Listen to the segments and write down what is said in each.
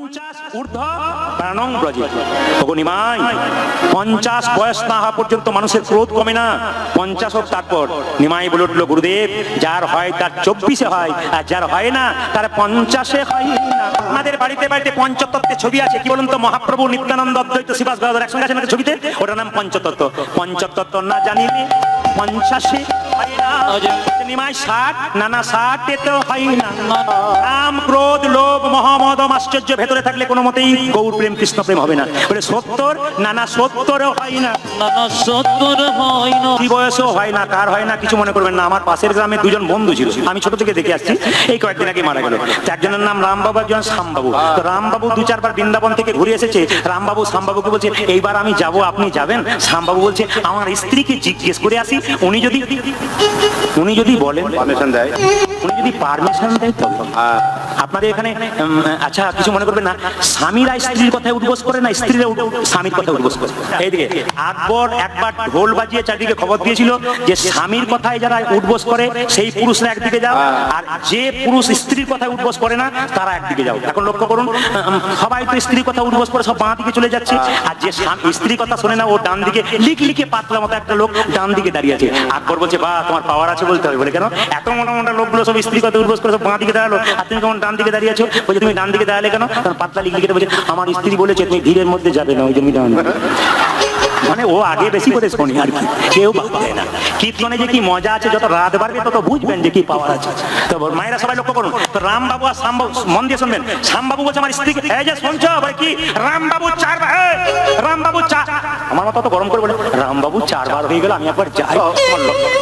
পঞ্চাশ ঊর্ধ্ব। প্রাণং ব্রজে। ওগো পঞ্চাশ বয়স না হওয়া পর্যন্ত মানুষের ক্রোধ কমে না। পঞ্চাশ হোক তারপর। নিমাই বলে উঠল গুরুদেব যার হয় তার চব্বিশে হয় আর যার হয় না তার পঞ্চাশে হয়। আমাদের বাড়িতে বাড়িতে পঞ্চতত্ত্বের ছবি আছে। কি বলুন তো? মহাপ্রভু নিত্যানন্দ অদ্বৈত শিবাস গদাধর একসঙ্গে আছেন ছবিতে? ওটার নাম পঞ্চতত্ত্ব। পঞ্চতত্ত্ব না জানিলে পঞ্চাশে হয় না। নিমাই ষাট নানা ষাটে তো হয় না। কাম ক্রোধ লোভ মহামদম আশ্চর্য ভেতরে থাকলে কোনো মতেই গৌর প্রেম কৃষ্ণ প্রেম হবে না। বলে সত্তর নানা সত্তরও হয় না। নানা সত্তর হয় না। কি বয়সও হয় না কার হয় না কিছু মনে করবেন না। আমার পাশের গ্রামে দুজন বন্ধু ছিল। আমি ছোট থেকে দেখে আসছি। এই কয়েকদিন আগে মারা গেল। একজনের নাম রামবাবু একজন শ্যামবাবু। তো রামবাবু দু চারবার বৃন্দাবন থেকে ঘুরে এসেছে। রামবাবু শ্যামবাবুকে বলছে এইবার আমি যাব আপনি যাবেন? শ্যামবাবু বলছে আমার স্ত্রীকে জিজ্ঞেস করে আসি। উনি যদি উনি যদি বলেন পারমিশন দেয়। উনি যদি পারমিশন দেয় তবে আপনাদের এখানে আচ্ছা কিছু মনে করবেন না, স্বামীরা স্ত্রীর কথায় উদ্বোস করে না, স্ত্রীরা স্বামীর কথা উদ্বোস করে? এইদিকে, আকবর একবার ঢোল বাজিয়ে চারদিকে খবর দিয়েছিল যে স্বামীর কথায় যারা উদ্বোস করে, সেই পুরুষরা একদিকে যাও, আর যে পুরুষ স্ত্রীর কথায় উদ্বোস করে না, তারা একদিকে যাও। এখন লক্ষ্য করুন সবাই তো স্ত্রীর কথা উদ্বোস করে, সব বাঁ দিকে চলে যাচ্ছে, আর যে স্ত্রীর কথা শোনে না, ও ডান দিকে, লিক লিখে পাতলা মতো একটা লোক ডান দিকে দাঁড়িয়ে আছে। আকবর বলছে বা তোমার পাওয়ার আছে বলতে হবে। বলে, কেন? এত মোটা মোটা লোকগুলো সব স্ত্রীর কথা উদ্বোস করে, সব বাঁ দিকে দাঁড়াল, আর তুমি কেমন ডান দিকে দাঁড়িয়ে আছো? বলছে, তুমি ডান দিকে দাঁড়ালে কেন? কারণ পাতলা লিখ লিখে বলছে, আমার স্ত্রী বলেছে, তুমি ধীরের মধ্যে যাবে না, ওই জন্য ডান মানে ও আগে বেশি করে শোনে আর কি, কেউ দেয় না। কীর্তনে যে কি মজা আছে, যত রাত বাড়বে, তত বুঝবেন যে কি পাওয়ার আছে। তো মায়েরা সবাই লক্ষ্য করুন, তো রামবাবু আর শ্যামবাবু মন দিয়ে শুনবেন, শ্যামবাবু বলছে, আমার স্ত্রীকে, এই যে শুনছো, বলে কি, রামবাবু চারবার রামবাবু চার আমার মতো তো গরম করে বলে, রামবাবু চারবার হয়ে গেল, আমি একবার যাই।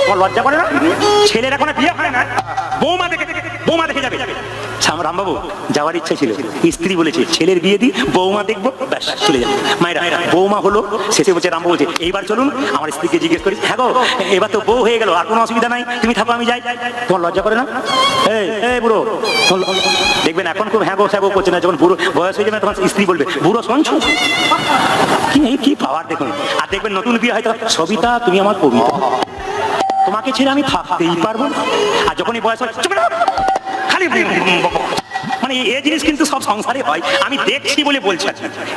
তোমার লজ্জা করে না? ছেলের এখন বিয়ে হয় না। বৌমা দেখে বৌমা দেখে যাবে। রামবাবু, যাওয়ার ইচ্ছা ছিল। স্ত্রী বলেছে, ছেলের বিয়ে দি, বৌমা দেখব, ব্যাস, চলে যাবে। মায়েরা, বৌমা হলো? শেষে বলছে, রামবাবু বলছে, এইবার চলুন, আমার স্ত্রীকে জিজ্ঞেস করি হ্যাঁ গো, এবার তো বউ হয়ে গেল, আর কোনো অসুবিধা নাই, তুমি থাকো, আমি যাই। তোমার লজ্জা করে না? এই এই বুড়ো, দেখবেন এখন খুব হ্যাঁ গো হ্যাঁ গো করছে না, যখন বুড়ো বয়স হয়ে যাবে, তখন স্ত্রী বলবে, বুড়ো শুনছো? কি কি পাওয়ার দেখুন। আর দেখবেন নতুন বিয়ে হয়তো সবিতা, তুমি আমার পবিত্র তোমাকে ছেড়ে আমি থাকতেই পারব না। আর যখনই বয়স হয়। খালি মানে এই জিনিস কিন্তু সব সংসারে হয়। আমি দেখছি বলে বলছি।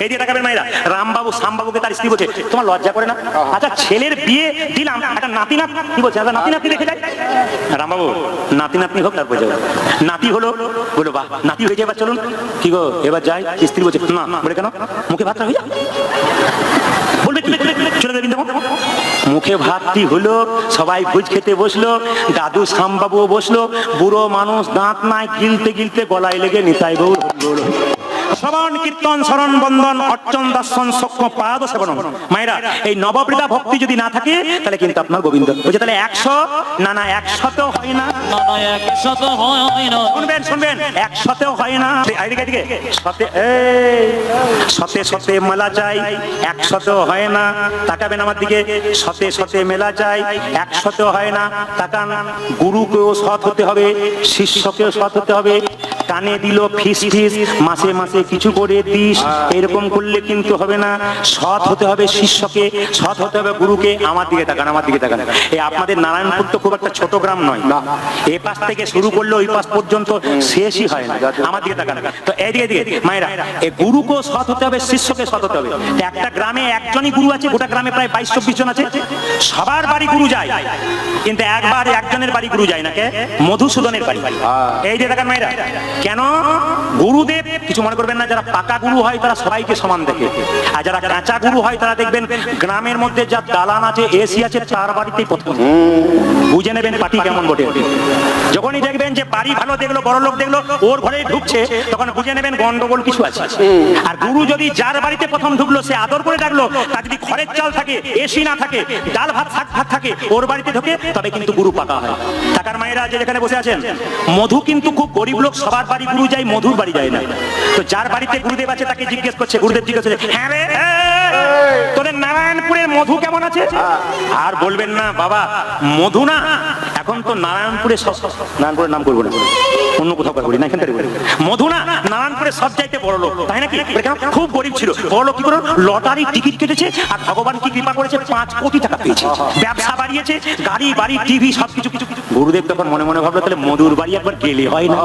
এই দিয়ে তাকাবেন মায়েরা। রামবাবু, শ্যামবাবুকে তার স্ত্রী বলছে, তোমার লজ্জা করে না? আচ্ছা ছেলের বিয়ে দিলাম। একটা নাতি নাত কি বলছে? আচ্ছা নাতি নাতনি রেখে যায়? রামবাবু নাতি নাতনি হোক, তারপর যাও নাতি হলো, বলো, বাহ, নাতি হয়ে যায় এবার চলুন। কি গো, এবার যাই? স্ত্রী বলছে, না। বলে কেন? মুখে ভাতটা হয়ে যায় বলবে চলে চলে যাবেন মুখে ভাতটি হলো, সবাই ভুজ খেতে বসল, দাদু শ্যামবাবুও বসল, বুড়ো মানুষ দাঁত নাই, গিলতে গিলতে গলায় লেগে নিতাই বউ। শ্রবণ কীর্তন শরণ বন্দন অর্চন দর্শন সক্ষ পাদ সেবন। মায়েরা এই নবপ্রীতা ভক্তি যদি না থাকে তাহলে কিন্তু আপনার গোবিন্দ। বলছে তাহলে একশো না না একশত হয় না। শুনবেন শুনবেন একসাথেও হয় না। সতে এই সতে সতে মেলা চাই একসাথেও হয় না। তাকাবেন আমার দিকে। সতে সতে মেলা চাই একসাথেও হয় না। তাকান গুরুকেও সৎ হতে হবে শিষ্যকেও সৎ হতে হবে। কানে দিল ফিস ফিস মাসে মাসে কিছু করে দিস এরকম করলে কিন্তু হবে না। সৎ হতে হবে শিষ্যকে সৎ হতে হবে গুরুকে। আমার দিকে তাকান আমার দিকে তাকান। এই আপনাদের নারায়ণপুর তো খুব একটা ছোট গ্রাম নয়। এ পাশ থেকে শুরু করলে ওই পাশ পর্যন্ত শেষই হয় না। আমার দিকে তাকান। তো এদিকে এদিকে মায়েরা এ গুরুকেও সৎ হতে হবে শিষ্যকে সৎ হতে হবে। একটা গ্রামে একজনই গুরু আছে গোটা গ্রামে প্রায় বাইশ চব্বিশ জন আছে। সবার বাড়ি গুরু যায় কিন্তু একবার একজনের বাড়ি গুরু যায় না কে? মধুসূদনের বাড়ি। এই যে দেখান মায়েরা। কেন? গুরুদেব কিছু মনে করবেন না, যারা পাকা গুরু হয় তারা সবাইকে সমান দেখে। আর যারা কাঁচা গুরু হয় তারা দেখবেন গ্রামের মধ্যে যা দালান আছে এসি আছে, তার বাড়িতেই প্রথম। বুঝে নেবেন পার্টি কেমন বটে। যখনই দেখবেন যে বাড়ি ভালো দেখল, বড় লোক দেখল, ওর ঘরে ঢুকছে, তখন বুঝে নেবেন গন্ডগোল কিছু আছে। আর গুরু যদি যার বাড়িতে প্রথম ঢুকলো, সে আদর করে ডাকলো, তার যদি ঘরের চাল থাকে এসি না থাকে, ডাল ভাত, শাক ভাত থাকে, ওর বাড়িতে ঢোকে, তবে কিন্তু গুরু পাকা হয়। টাকার মায়েরা যে যেখানে বসে আছেন, মধু কিন্তু খুব গরিব লোক, সবার বাড়ি গুরু যায় মধুর বাড়ি। যায় না। তো যার বাড়িতে গুরুদেব আছে তাকে জিজ্ঞেস করছে গুরুদেব জিজ্ঞেস করছে হ্যাঁ রে তোদের নারায়ণপুরের মধু কেমন আছে? আর বলবেন না বাবা মধু না এখন তো নারায়ণপুরে নারায়ণপুরের নাম করব না। অন্য কোথাও কথা বলি না এখানকার বলি মধু না নারায়ণপুরে সব চাইতে বড় লোক তাই নাকি? খুব গরিব ছিল। বড় লোক কি করে লটারি টিকিট কেটেছে আর ভগবান কি কৃপা করেছে? পাঁচ কোটি টাকা পেয়েছে। ব্যবসা বাড়িয়েছে গাড়ি বাড়ি টিভি সব কিছু গুরুদেব তখন মনে মনে ভাবলো তাহলে মধুর বাড়ি একবার গেলে হয় না?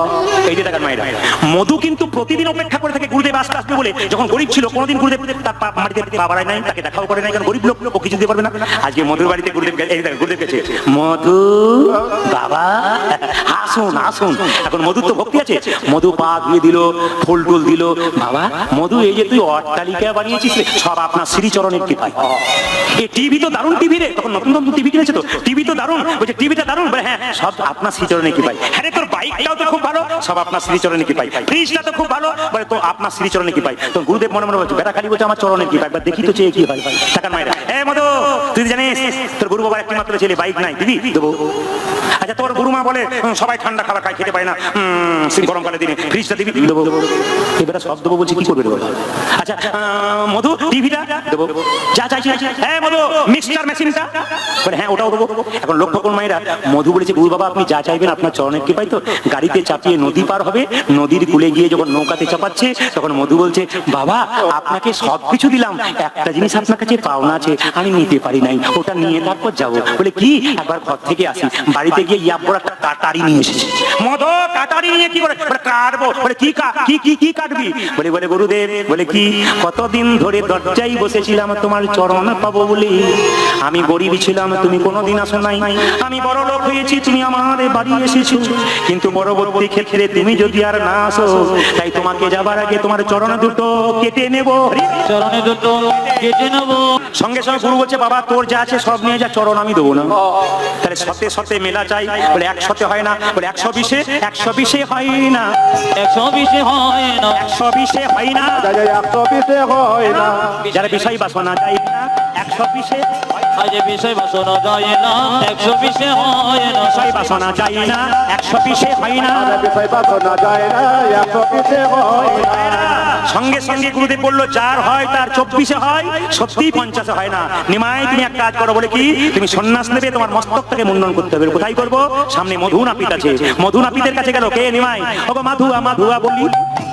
এই যে টাকার মায়েরা মধু কিন্তু প্রতিদিন অপেক্ষা করে থাকে গুরুদেব আসতে আসবে বলে যখন গরিব ছিল কোনোদিন গুরুদেব তার মাটিতে পা বাড়ায় নাই তাকে দেখাও করে নাই কারণ গরিব লোক ও কিছু দিতে পারবে না। আজকে মধুর বাড়িতে গুরুদেব গে- এই দেখো, গুরুদেব গেছে। মধু বাবা আসুন আসুন এখন মধু তো ভক্তি আছে। মধু পা ধুয়ে দিল, ফুল টুল দিল। বাবা, মধু, এই যে তুই অট্টালিকা বানিয়েছিস সব আপনার শ্রীচরণের কৃপায়। এই টিভি তো দারুণ টিভি রে, তখন নতুন নতুন টিভি কিনেছে তো। টিভি তো দারুণ, বলছে টিভিটা দারুণ, বলে হ্যাঁ সব আপনার শ্রীচরণে কি পাই হ্যাঁ তোর বাইকটাও তো খুব ভালো, সব আপনার শ্রীচরণে কি পাই ফ্রিজটা তো খুব ভালো, বলে, তো আপনার শ্রীচরণে কি পাই তো গুরুদেব মনে মনে বলছে বেড়া খালি বলছে, আমার চরণে কি পাই একবার দেখি তো চেয়ে কি হয়। টাকার মায়েরা এ, মধু, তুই জানিস, তোর গুরু বাবার একটি মাত্র ছেলে, বাইক নাই, দিবি? দেবো। আচ্ছা তোর গুরুমা বলে সবাই ঠান্ডা খাবার খাই খেতে পায় না। সেই গরমকালে দিনে। ফ্রিজটা দিবি। দেবো এবারে সব দেবো বলছি কি করবে আচ্ছা মধু টিভিটা? দেবো যা চাইছি হ্যাঁ মধু মিক্সচার মেশিনটা। বলে হ্যাঁ ওটাও দেবো। এখন লক্ষ্য করুন মায়েরা মধু বলেছে গুরু বাবা আপনি যা চাইবেন আপনার চরণের তো গাড়িতে চাপিয়ে নদী পার হবে। নদীর কূলে গিয়ে যখন নৌকাতে চাপাচ্ছে তখন মধু বলছে বাবা আপনাকে সব কিছু দিলাম। একটা জিনিস আপনার কাছে পাওনা আছে আমি নিতে পারি নাই। ওটা নিয়ে তারপর যাব। বলে কি? একবার ঘর থেকে আসি। বাড়িতে গিয়ে ইয়াব বড় একটা কাটারি নিয়ে এসেছি। মধু কাটারি নিয়ে কি করে? বলে কাটবো। বলে কি কা- কি কি কাটবি? বলে বলে গুরুদেব বলে কি? কতদিন ধরে দরজাই বসেছিলাম তোমার চরণ পাবো বলে। আমি গরিব ছিলাম তুমি কোনোদিন আসো নাই। আমি বড় লোক হয়েছি তুমি আমার বাড়ি এসেছ। কিন্তু পরবর্তী ক্ষেত্রে তুমি যদি আর না আসো তাই তোমাকে যাবার আগে তোমার চরণ দুটো কেটে নেব। চরণে দুটো কেটে নেব। সঙ্গে সঙ্গে গুরু বলছে বাবা তোর যা আছে সব নিয়ে যা চরণ আমি দেবো না। তাহলে সতে সতে মেলা চাই। বলে একশতে হয় না। বলে একশো বিশে একশো বিশে হয় না। একশো বিশে হয় না। একশো বিশে হয় না। একশো পিসে হয় না। যারা বিষয় বাসনা যায় না একশো বিশে? আজ বিষয় বাসনা যায় না একশো বিশে হয় না। বিষয় বাসনা যায় না একশো বিশে হয় না। বিষয় বাসনা যায় না একশো পিসে হয় না। সঙ্গে সঙ্গে গুরুদেব বলল যার হয় তার চব্বিশে হয় সত্যি পঞ্চাশে হয় না। নিমায় তুমি এক কাজ করো বলে কি তুমি সন্ন্যাস নেবে তোমার মস্তকটাকে মুন্ডন করতে হবে। কোথায় করব? সামনে মধু নাপিত আছে। মধু নাপিতের কাছে গেল কে নিমাই? ওগো মাধুয়া মাধুয়া বলি।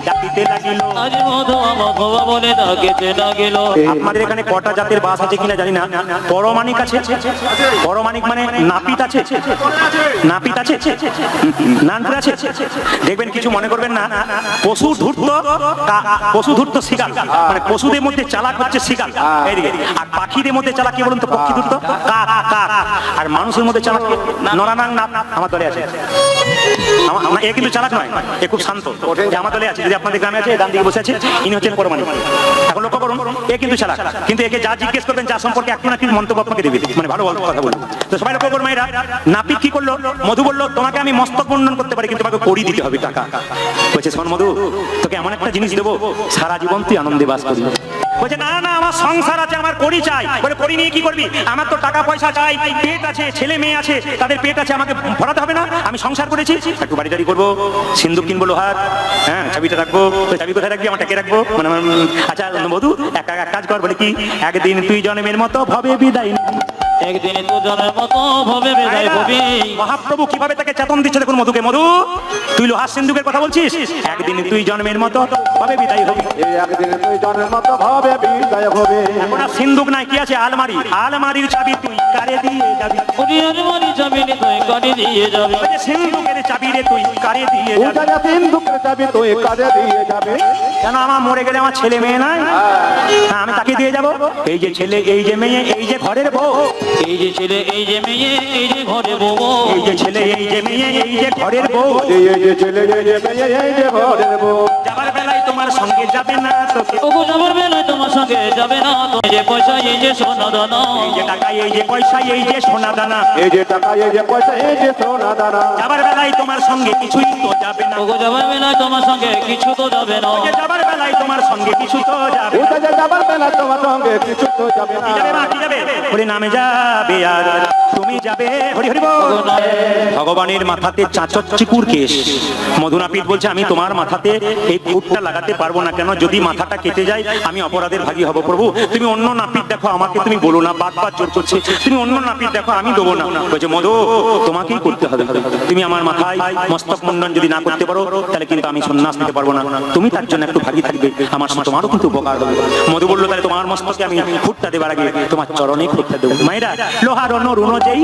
ডাকিতে লাগিল। আজ মধুয়া মধুয়া বলে ডাকেতে লাগিল। আপনাদের এখানে কটা জাতের বাস আছে কিনা জানি না। পরমাণিক আছে। পরমাণিক মানে নাপিত আছে। নাপিত আছে। নানপুর আছে। দেখবেন কিছু মনে করবেন না। পশু ধূর্ত পশু ধূর্ত শিকার। মানে পশুদের মধ্যে চালাক হচ্ছে শিকার। আর পাখিদের মধ্যে চালাক কি বলুন তো? পক্ষী ধূর্ত? কাক কাক আর মানুষের মধ্যে চালাক? নরানাং নাপ। আমার দলে আছে। এ কিন্তু চালাক নয়। এ খুব শান্ত। যে আমার দলে আছে যদি আপনাদের গ্রামে আছে ডান দিকে বসে আছে, ইনি হচ্ছেন পরমাণু। এখন লক্ষ্য করুন, এ কিন্তু চালাক, কিন্তু একে যা জিজ্ঞেস করবেন যা সম্পর্কে একটু না কিছু মন্তব্য আপনাকে দেবে। মানে ভালো ভালো কথা বলব তো সবাই লক্ষ্য করুন এরা নাপিত কি করল? মধু বলল, তোমাকে আমি মস্তক বন্ধন করতে পারি, কিন্তু তোমাকে করি দিতে হবে টাকা। বলছে, শোন মধু, তোকে এমন একটা জিনিস দেবো, সারা জীবন তুই আনন্দে বাস করবি। বলছে, না না, আমার সংসার আছে, আমার করি চাই। বলে করি নিয়ে কি করবি? আমার তো টাকা পয়সা চাই, পেট আছে, ছেলে মেয়ে আছে, তাদের পেট আছে, আমাকে ভরাতে হবে না, আমি সংসার করেছি। একটু বাড়ি দাড়ি করব সিন্ধু কিনবো, লোহার হ্যাঁ চাবিটা রাখব চাবি কোথায় রাখবি, আমার টাকে রাখব? মানে আচ্ছা বধু এক কাজ কর, বলে কি, একদিন তুই জন্মের মতো ভাবে বিদায়। একদিন দুজনের মতো ভবে বেজায় ভবি। মহাপ্রভু কীভাবে তাকে চেতন দিচ্ছে? দেখুন মধুকে মধু। তুই লোহার সিন্ধুকের কথা বলছিস? একদিন তুই জন্মের মতো ভবে বিদায় হবি। একদিন তুই জন্মের মতো ভাবে বিদায় হবে। এখন সিন্ধুক নাই কি আছে? আলমারি। আলমারির চাবি তুই কারে দিয়ে যাবি? পুরিয়ার তুই কাটি দিয়ে যাবে সিন্ধুকের চাবি রে তুই কারে দিয়ে যাবি দুঃখের চাবি তুই কাজে দিয়ে যাবে কেন আমার মরে গেলে আমার ছেলে মেয়ে নাই হ্যাঁ, আমি তাকে দিয়ে যাব এই যে ছেলে এই যে মেয়ে এই যে ঘরের বউ এই যে ছেলে এই যে মেয়ে এই যে ঘরে বউ এই যে ছেলে এই যে মেয়ে এই যে ঘরের বউ এই যে ছেলে এই যে মেয়ে এই যে ঘরের বউ সঙ্গে যাবে না তোকে। ওগো যাবার বেলায় তোমার সঙ্গে যাবে না। তুমি যে পয়সা এই যে সোনা দানা। এই যে টাকা এই যে পয়সা এই যে সোনা দানা। এই যে টাকা এই যে পয়সা এই যে সোনা দানা। যাবার বেলায় তোমার সঙ্গে কিছুই তো যাবে না। ওগো যাবার বেলায় তোমার সঙ্গে কিছু তো যাবে না। যাবার বেলায় তোমার সঙ্গে কিছু তো যাবে না। যাবার বেলায় তোমার সঙ্গে কিছু তো যাবে কি যাবে মা না বলে নামে যাবে আর তুমি যাবে। হরি হরি ভগবানের মাথাতে চাচর চিকুর কেশ। মধুনাপিত বলছে আমি তোমার মাথাতে এই ফুটটা লাগাতে পারব না কেন? যদি মাথাটা কেটে যায় আমি অপরাধের ভাগী হব প্রভু। তুমি অন্য নাপিত দেখো আমাকে তুমি বলো না বাদ জোর করছে। তুমি অন্য নাপিত দেখো আমি দেবো না। বলছে মধু তোমাকেই করতে হবে। তুমি আমার মাথায় মস্তক মুন্ডন যদি না করতে পারো তাহলে কিন্তু আমি সন্ন্যাস নিতে পারব না। তুমি তার জন্য একটু ভাগী থাকবে। আমার সাথে তোমারও কিন্তু উপকার হবে। মধু বলল তাহলে তোমার মস্তকে আমি ফুটটা দেবার আগে তোমার চরণে ফুটটা দেবো। মায়েরা লোহার অন্য রুনো যেই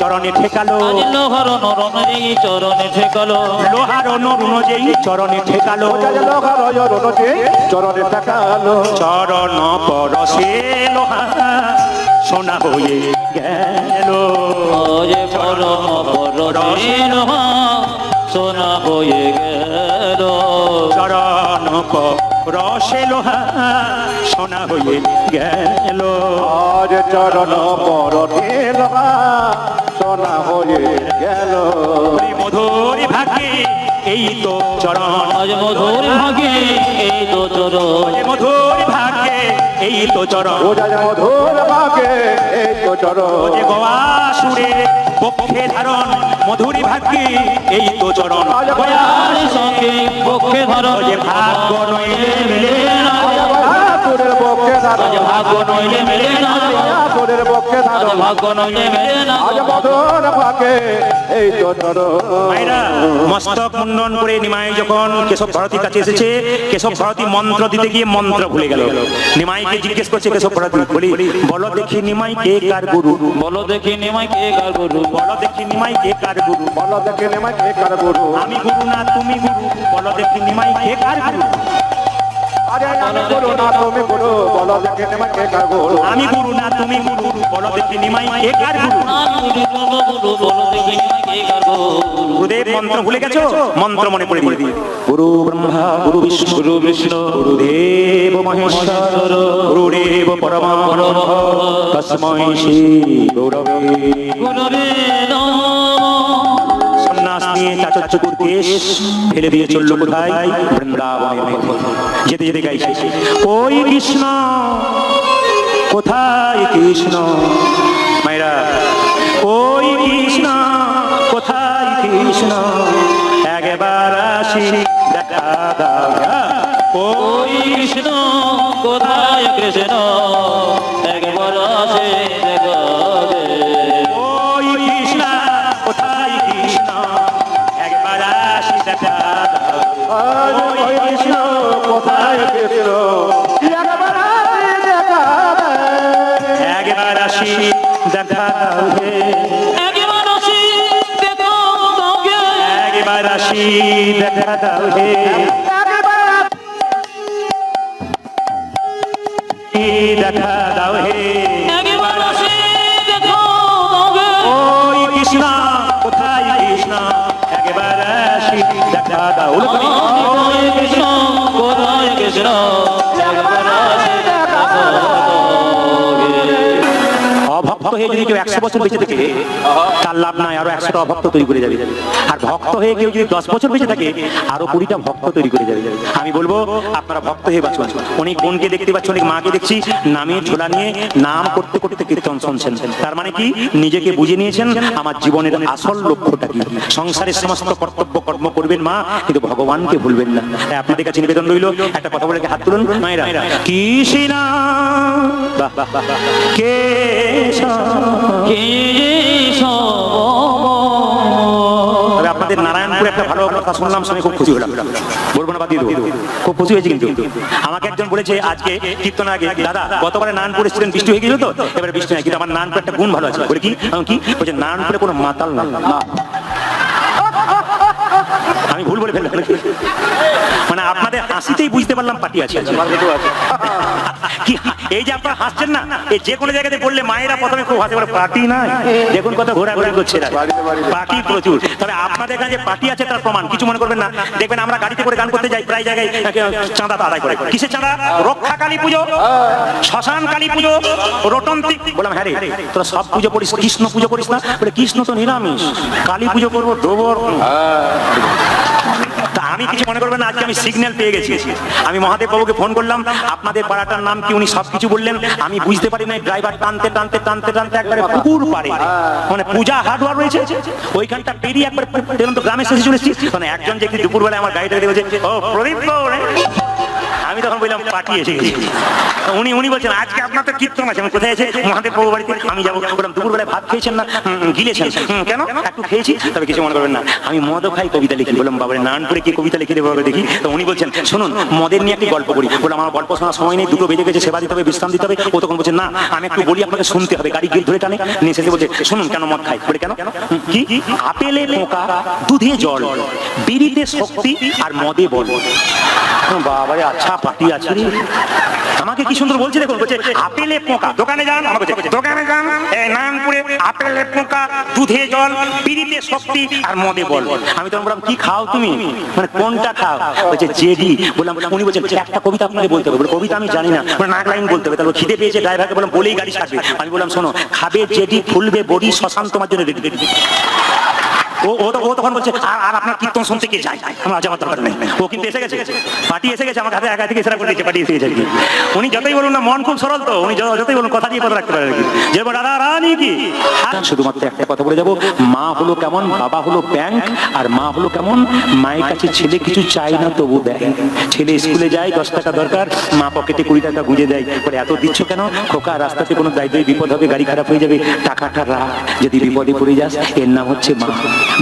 চরণে ঠেকালো। আজ লোহার নরম এই চরণে ঠেকালো। লোহার অন্য রুনো যেই চরণে ঠেকালো। লোহার রণটি চরণে তাকালো চরণ পরশে লোহা সোনা হয়ে গেল। আজ পরম পরশে লোহা সোনা হয়ে গেল। চরণ পরশে লোহা সোনা হয়ে গেল। আজ চরণ পরতে লোহা সোনা হয়ে গেল। মধুর ভাগে এই তো চরণ। আজ মধুর ভাগে এই তো চরণ। মধুর ভাগে এই তো চরণ। মধুর বাগে এই তো চরণ। গোয়া সুরে পক্ষে ধারণ মধুরী ভাগ্যে এই তো চরণ। সঙ্গে পক্ষে ধরণ। ভাগ্য নইলে তোরের পক্ষে আজ ভাগ্য নইলে মেলে না। তোরের পক্ষে আজ ভাগ্য নইলে মেলে না। আজ মধুর বাগে এই তো চরণ মায়েরা মস্তক মুন্ডন করে নিমাই যখন কেশব ভারতীর কাছে এসেছে কেশব ভারতী মন্ত্র দিতে গিয়ে মন্ত্র ভুলে গেল। নিমাইকে জিজ্ঞেস করছে কেশব ভারতী বলি বলো দেখি নিমাই কে কার গুরু? বলো দেখি নিমাই কে কার গুরু? বলো দেখি নিমাই কে কার গুরু? বলো দেখে নেমা কে কার গুরু? আমি গুরু না তুমি গুরু। বলো দেখি নিমাই কে কার গুরু? আমি গুরু না তুমি গুরু বলো দেখে নিমাই কে কার গুরু আমি গুরু গুরু বলো দেখি নিমাই কে কার গুরু গুরুদেব মন্ত্র ভুলে গেছো? মন্ত্র মনে করে দিয়ে গুরু ব্রহ্মা গুরু বিষ্ণু গুরু বিষ্ণু গুরুদেব মহেশ্বর গুরুদেব পরমা তস্মৈ শ্রী গৌরবে। গুরুবে নমঃ নিয়ে চাচর কেশ ফেলে দিয়ে চলল কোথায়? বৃন্দাবনের মধ্যে। যেতে যেতে গাইছে ওই কৃষ্ণ? কোথায় কৃষ্ণ? মায়েরা ওই কৃষ্ণ? কোথায় কৃষ্ণ? একবার আসি, দেখা ওই ওই কৃষ্ণ? কোথায় কৃষ্ণ? একবার আসে, দেখা কৃষ্ণ কোথায় কৃষ্ণ একবার আসি দেখা দে। একবার আসি দেখা দাও হে একবার আসি দেখা তোকে একবার আসি দেখা দাও হে একবার আসি দেখা ওই কৃষ্ণ কোথায় কৃষ্ণ হয়ে যদি কেউ একশো বছর বেঁচে থাকে, তার লাভ নাই, আরও একশোটা অভক্ত তৈরি করে যাবে। আর ভক্ত হয়ে কেউ যদি দশ বছর বেঁচে থাকে, আরও কুড়িটা ভক্ত তৈরি করে যাবে। আমি বলব, আপনারা ভক্ত হয়ে অনেক বোনকে দেখতে অনেক মাকে দেখছি, নামে নিয়ে নাম করতে করতে কীর্তন শুনছেন। তার মানে কি? নিজেকে বুঝে নিয়েছেন, আমার জীবনের আসল লক্ষ্যটা কি? সংসারের সমস্ত কর্তব্য কর্ম করবেন মা, কিন্তু ভগবানকে ভুলবেন না। তাই আপনাদের কাছে নিবেদন রইল, একটা কথা বলে হাত তুলুন। মায়েরা, কৃষ্ণা, বাহ আপনাদের নারায়ণপুরে একটা ভালো কথা শুনলাম শুনে খুব খুশি হলাম। বলব না বাদ দিয়ে দেবো। খুব খুশি হয়েছে কিন্তু। আমাকে একজন বলেছে আজকে কীর্তন আগে। দাদা গতবারে নানপুরে ছিলেন বৃষ্টি হয়ে গেল তো? এবারে বৃষ্টি নাই কিন্তু আমার নানপুরে একটা গুণ ভালো আছে। বলে কি? আমি কি? বলছে নানপুরে কোনো মাতাল না না। আমি ভুল বলে ফেললাম। মানে আপনাদের হাসিতেই বুঝতে পারলাম পার্টি আছে। এই যে আপনারা হাসছেন না, এই যে কোনো জায়গাতে বললে মায়েরা প্রথমে খুব হাসে, বলে পার্টি নাই। দেখুন কত ঘোরাঘুরি করছে পার্টি প্রচুর। তবে আপনাদের কাছে পার্টি আছে, তার প্রমাণ কিছু মনে করবেন না। দেখবেন আমরা গাড়িতে করে গান করতে যাই, প্রায় জায়গায় চাঁদা আদায় করে। কিসের চাঁদা? রক্ষা কালী পুজো, শ্মশান কালী পুজো রটন্তি বললাম হ্যাঁ রে, তোরা সব পুজো করিস, কৃষ্ণ পুজো করিস না? বলে, কৃষ্ণ তো নিরামিষ। কালী পুজো করব, ডোবর আমি কিছু মনে করবেন আজকে আমি সিগন্যাল পেয়ে গেছি। আমি মহাদেব বাবুকে ফোন করলাম, আপনাদের পাড়াটার নাম কি উনি সবকিছু বললেন, আমি বুঝতে পারি না ড্রাইভার টানতে টানতে টানতে টানতে একবারে পুকুর পাড়ে। মানে পূজা হার্ডওয়ার রয়েছে, ওইখানটা পেরিয়ে একবার তো গ্রামে শেষে চলে এসেছি। মানে একজন যে দুপুরবেলায় আমার গাড়িটা দেখেছে, ও প্রদীপ রে।" আমি তখন বললাম গেছি উনি উনি বলছেন আজকে আপনার তো কীর্তন আছে। কোথায় আছে? মহাদেব বাবু বাড়িতে। আমি যাব বললাম দুপুরবেলায় ভাত খেয়েছেন না? গিলেছেন। কেন? একটু খেয়েছি। তবে কিছু মনে করবেন না। আমি মদও খাই কবিতা লিখি। বললাম বাবারে নারায়ণপুরে কি কবিতা লিখে দেবো? দেখি। তো উনি বলছেন শুনুন মদের নিয়ে একটি গল্প করি। বললাম আমার গল্প শোনার সময় নেই দুটো বেজে গেছে সেবা দিতে হবে বিশ্রাম দিতে হবে। ও তখন বলছেন না আমি একটু বলি আপনাকে শুনতে হবে। গাড়ি গিয়ে ধরে টানে। নিয়ে এসে বলছে শুনুন কেন মদ খাই? বলে কেন? কি? আপেলে পোকা দুধে জল বিড়িতে শক্তি আর মদে বল। বাবারে আচ্ছা পার্টি আছে। আমাকে কি সুন্দর বলছে দেখুন বলছে আপেলে পোকা দোকানে যান বলছে দোকানে যান। এই নারায়ণপুরে আপেলে পোকা দুধে জল পিড়িতে শক্তি আর মদে বল। আমি তখন বললাম কি খাও তুমি? মানে কোনটা খাও? বলছে জেডি। বললাম উনি বলছেন একটা কবিতা আপনাকে বলতে হবে। বলে, কবিতা আমি জানি না। মানে নাক লাইন বলতে হবে। তাহলে খিদে পেয়েছে ড্রাইভারকে বললাম বলেই গাড়ি ছাড়বে। আমি বললাম শোনো খাবে জেডি ফুলবে বডি শ্মশান তোমার জন্য রেডি রেডি। ও তখন বলছে, আর থেকে উনি যতই বলুন না শুধুমাত্র একটা কথা বলে মা হলো কেমন, বাবা হলো ব্যাংক, আর মা হলো কেমন, মায়ের কাছে ছেলে কিছু চাই না তবু দেয়। ছেলে স্কুলে যায়, দশ টাকা দরকার, মা পকেটে কুড়ি টাকা গুঁজে দেয়। পরে এত দিচ্ছ কেন? খোকা, রাস্তাতে কোনো দায়িত্ব বিপদ হবে, গাড়ি খারাপ হয়ে যাবে। টাকাটা রাখ, যদি বিপদে পড়ে যাস, এর নাম হচ্ছে মা।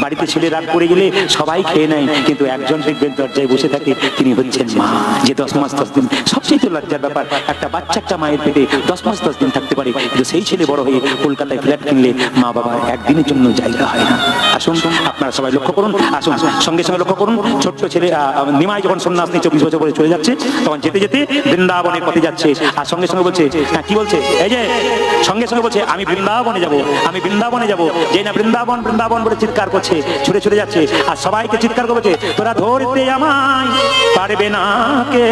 বাড়িতে ছেলে রাগ করে গেলে সবাই খেয়ে নেয়। কিন্তু একজন দেখবেন দরজায় বসে থাকে, তিনি হচ্ছেন মা। যে দশ মাস দশ দিন, সবচেয়ে তো লজ্জার ব্যাপার, একটা বাচ্চা একটা মায়ের পেটে দশ মাস দশ দিন থাকতে পারে। কিন্তু সেই ছেলে বড় হয়ে কলকাতায় ফ্ল্যাট কিনলে মা বাবার একদিনের জন্য জায়গা হয় না। আসুন, আপনারা সবাই লক্ষ্য করুন, আসুন, সঙ্গে সঙ্গে লক্ষ্য করুন, ছোট্ট ছেলে নিমাই যখন সন্ন্যাস নিয়ে চব্বিশ বছর পরে চলে যাচ্ছে, তখন যেতে যেতে বৃন্দাবনের পথে যাচ্ছে। আর সঙ্গে সঙ্গে বলছে হ্যাঁ কি বলছে? এই যে, সঙ্গে সঙ্গে বলছে, আমি বৃন্দাবনে যাব, আমি বৃন্দাবনে যাব। যে না বৃন্দাবন বৃন্দাবন বলে চিৎকার করছে ছুটে ছুটে যাচ্ছে আর সবাইকে চিৎকার করছে তোরা ধরতে আমায় পারবে না কে?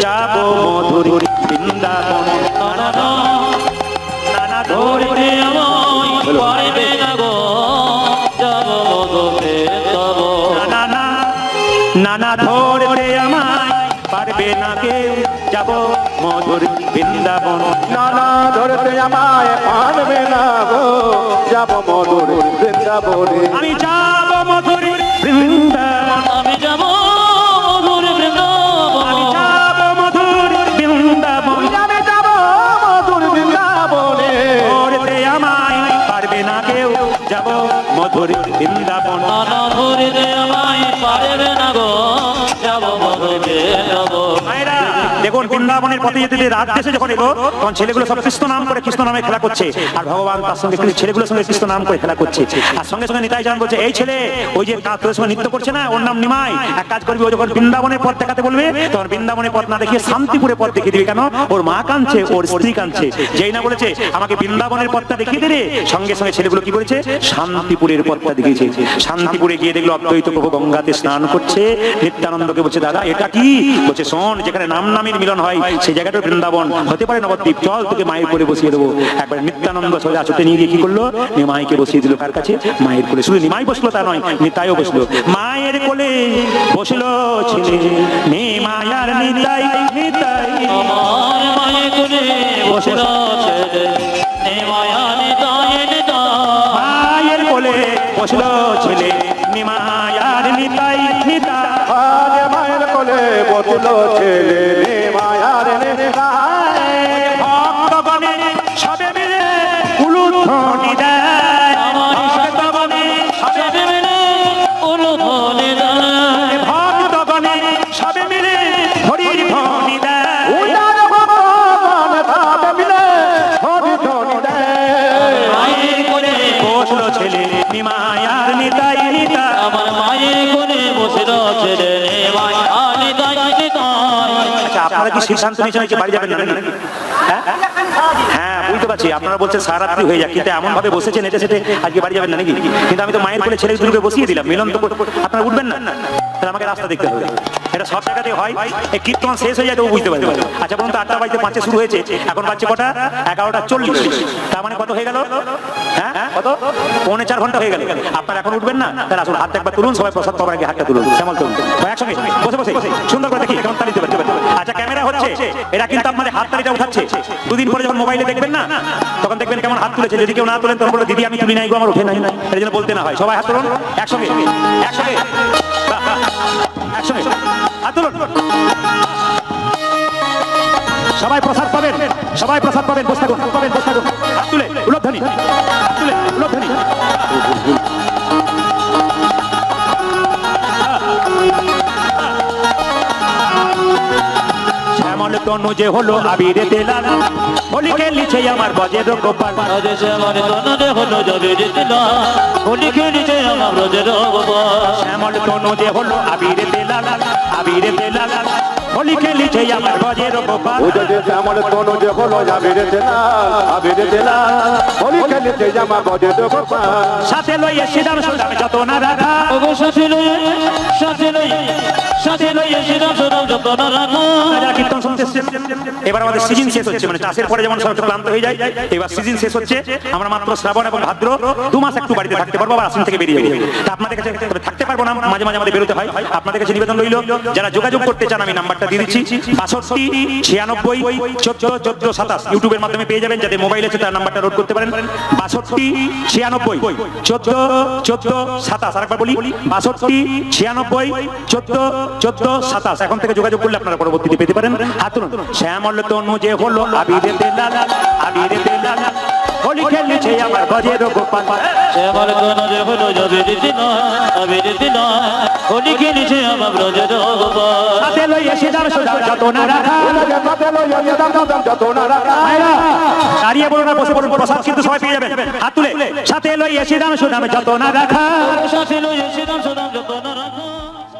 যাব মধুর বৃন্দাবন। নানা ধরতে আমায় পারবে না গো। যাব নানা নানা ধরতে আমায় পারবে না কেউ যাব মধুর বৃন্দাবন। নানা ধরতে আমায় পারবে না গো। যাব মধুর বৃন্দাবনে। আমি যাব মধুর বৃন্দাবন। আমি যাব মধুর বৃন্দাবন। আমি যাব মধুর বৃন্দাবন। আমি যাব মধুর বৃন্দাবনে। ধরতে আমায় পারবে না কেউ। যাব মধুর বৃন্দাবন। নানা ধরতে আমায় পারবে না গো। যাব দেখুন বৃন্দাবনের পথে যেতে যেতে রাত দেশে যখন এলো তখন ছেলেগুলো সব কৃষ্ণ নাম করে কৃষ্ণ নামে খেলা করছে। আর ভগবান তার সঙ্গে ছেলেগুলোর সঙ্গে কৃষ্ণ নাম করে খেলা করছে। আর সঙ্গে সঙ্গে নিতাই জান বলছে এই ছেলে ওই যে তোর সঙ্গে নৃত্য করছে না ওর নাম নিমাই। এক কাজ করবি ও যখন বৃন্দাবনের পথ দেখাতে বলবে তখন বৃন্দাবনের পথ না দেখিয়ে শান্তিপুরের পথ দেখিয়ে দিবি। কেন? ওর মা কাঁদছে ওর স্ত্রী কাঁদছে। যেই না বলেছে আমাকে বৃন্দাবনের পথটা দেখিয়ে দে সঙ্গে সঙ্গে ছেলেগুলো কি বলেছে শান্তিপুরের পথটা দেখিয়েছে। শান্তিপুরে গিয়ে দেখল অদ্বৈত প্রভু গঙ্গাতে স্নান করছে। নিত্যানন্দকে বলছে দাদা এটা কি? বলছে শোন যেখানে নাম নামের মিলন হয় সেই জায়গাটা বৃন্দাবন। হতে পারে নবদ্বীপ। চল তোকে মায়ের কোলে বসিয়ে দেবো। একবার নিত্যানন্দ সোজা ছুটে নিয়ে গিয়ে কি করল? নিমাইকে বসিয়ে দিল কার কাছে? মায়ের কোলে। শুধু নিমাই বসল তা নয় নিতাইও বসল। মায়ের কোলে বসল ছেলে। নিমায়ার নিতাই নিতাই। আমার মায়ে কোলে বসে ছেলে। নেমায়া নিতায় নিতায় মায়ের কোলে বসল ছেলে। নিমায়ার নিতাই নিতাই। বসল ছেলে মায়ার নেশায়। ভক্তগণে সবে মিলে উলুধ্বনি দেয় আমার ভক্তগণে সবে মিলে উলুধ্বনি দেয় ভক্তগণে সবে মিলে হরির ধ্বনি দেয় উজার ভগবান সাথে মিলে হরি ধ্বনি দেয়। মায়ের কোলে বসল ছেলে আপনারা কি সিদ্ধান্ত নিয়েছেন যে বাড়ি যাবেন না নাকি? হ্যাঁ? হ্যাঁ বুঝতে পারছি। আপনারা বলছেন সারাত্রি হয়ে যাক, কিন্তু এমন ভাবে বসেছেন এটা সেটে আজকে বাড়ি যাবেন না নাকি? কিন্তু আমি তো মায়ের কোলে ছেলে দুটোকে বসিয়ে দিলাম, মিলন তো আপনারা উঠবেন না। তাহলে আমাকে রাস্তা দেখতে হবে। এটা সব জায়গাতে হয়। এই কীর্তন শেষ হয়ে যায় তবু বুঝতে পারবে আচ্ছা বলুন তো, আটটা বাজতে পাঁচে শুরু হয়েছে। এখন বাজছে কটা? এগারোটা চল্লিশ। তার মানে কত হয়ে গেল? হ্যাঁ? পৌনে চার ঘণ্টা হয়ে গেল। আপনার এখন উঠবেন না? তাহলে আসুন একবার তুলুন, সবাই প্রসাদ পাবার আগে হাতটা তুলুন। তুলুন। একসঙ্গে, বসে বসে সুন্দর করে দেখি, কেমন আচ্ছা ক্যামেরা হচ্ছে, এরা কিন্তু আপনাদের হাত তালিটা উঠাচ্ছে। দুদিন পরে যখন মোবাইলে দেখবেন না, তখন দেখবেন কেমন হাত তুলেছে। যদি কেউ না তোলেন, তখন বলে, দিদি, আমি তুলি নাই গো, আমার উঠে নাই। বলতে না হয়। সবাই হাত তুলুন। একসঙ্গে একসঙ্গে। একসঙ্গে। হাত তুলুন। সবাই প্রসাদ পাবেন। সবাই প্রসাদ পাবেন। বসে থাকুন পাবেন বসে থাকুন। তুলে উলোধ্বনি হাত তুলে উলোধ্বনি তনু যে হলো আবিরে তেলাল। হোলি খেলিছে আমার বজের গোপাল দেশে আমার তনরে হলো যাবে দিল হোলি খেলিছে আমার ব্রজের গোপাল শ্যামল তনু যে হলো আবিরে তেলাল। আবিরে তেলাল। হোলি খেলিছে আমার বজের গোপাল শ্যামল তনু যে হলো আবিরে আবিরে খেলিছে তো গোপাল সাথে লইয়ে সিদাম সুদাম যত না রাখা ওগো সাথী লইয়ে সাথী লইয়ে সাথী লইয়ে শ্রীরাম সরম যতন রাখা কীর্তন শুনতে এবার আমাদের সিজন শেষ হচ্ছে মানে চাষের পরে যেমন সব ক্লান্ত হয়ে যায়, এবার সিজন শেষ হচ্ছে। আমরা মাত্র শ্রাবণ এবং ভাদ্র দু মাস একটু বাড়িতে থাকতে পারব, আবার থেকে বেরিয়ে আপনাদের কাছে থাকতে পারব না, মাঝে মাঝে আমাদের বেরোতে হয়। আপনাদের কাছে নিবেদন রইল, যারা যোগাযোগ করতে চান, আমি নাম্বারটা দিয়ে দিচ্ছি। বাষট্টি, ছিয়ানব্বই, চোদ্দ চোদ্দ, সাতাশ ইউটিউবের মাধ্যমে পেয়ে যাবেন, যাদের মোবাইল আছে তার নাম্বারটা নোট করতে পারেন। বাষট্টি, ছিয়ানব্বই, চোদ্দ চোদ্দ, সাতাশ, আরেকবার বলি। বাষট্টি, ছিয়ানব্বই, চোদ্দ চোদ্দ, সাতাশ। এখন থেকে যোগাযোগ করলে আপনারা পরবর্তীতে পেতে পারেন। হাত শ্যামল তনু যে হলো আবিরে তেলাল আবিরে তেলাল। হোলি খেলেছে আমার গজের গোপাল সে আমার তনরে হলো যাবে দিল যাবে দিল হোলি খেলিছে আমার ব্রজের গোপাল হাতে লইয়ে সিদার সুদার যত না রাখা। সাথে লইয়া দাম দাম যত না রাখা দাঁড়িয়ে বলুন না বসে বলুন প্রসাদ কিন্তু সবাই পেয়ে যাবেন। হাত তুলে। সাথে লইয়ে সিদাম সুদাম যত না রাখা। সাথে সাথী লইয়ে শ্রীরাম সরম যতন রাখা।